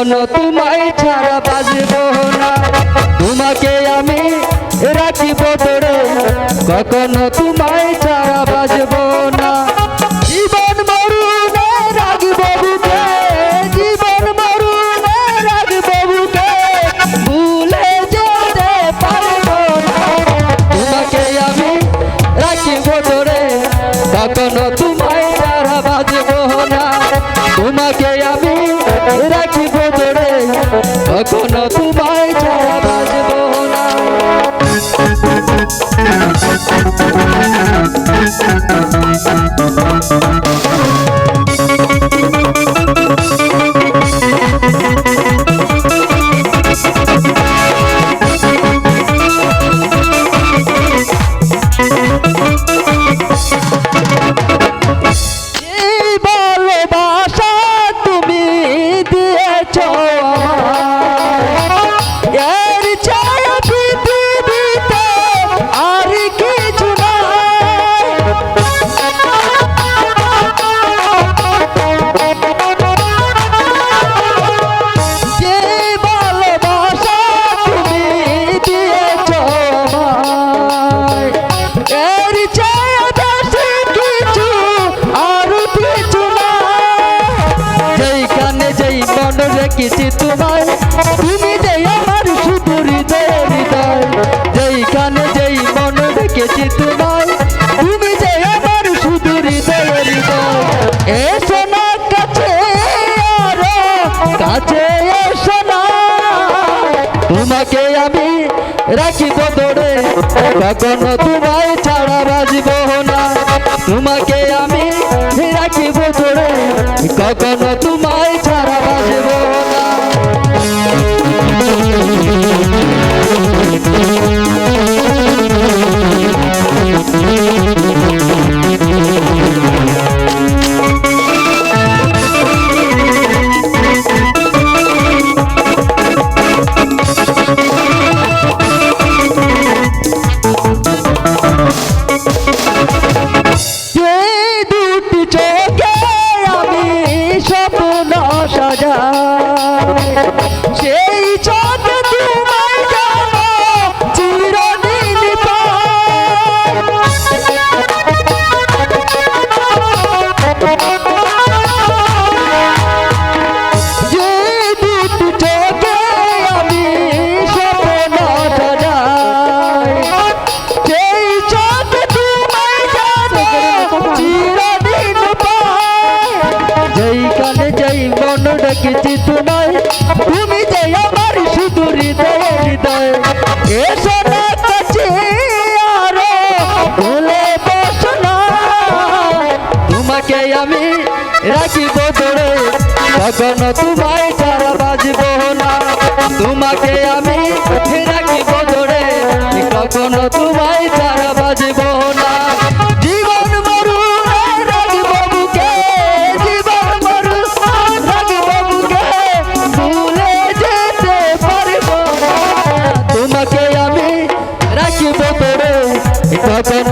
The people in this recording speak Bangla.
কখনো তোমায় ছাড়া বাজব না। তোমাকে আমি রাখিব তোরে কখনো তোমায় ছাড়া বাজব না। জীবন মরুনে রাখব বুকে, জীবন মরুনে রাখব বুকে। ভুলে যেতে পারব না। তোমাকে আমি রাখিব তোরে কখনো তোমায় ছাড়া বাজব না। তোমাকে আমি রাখিব তোরে কখনো তোমায় ছাড়া রেখেছি তোমায়। তুমি যে আমার শুধু হৃদয় হৃদয় যেইখানে যেই মন রেখেছি তোমায়, তুমি যে আমার শুধু হৃদয় হৃদয় এসো না কাছে কাছে এসো না। তোমাকে আমি রাখিব ধরে কখনো তোমায় ছাড়া বাজব না। তোমাকে আমি রাখিব ধরে কখনো সেই চোখ আমি রাখিব ধরে কখনো তোমায় ছাড়া বাজব না। তোমাকে আমি রাখিব কখনো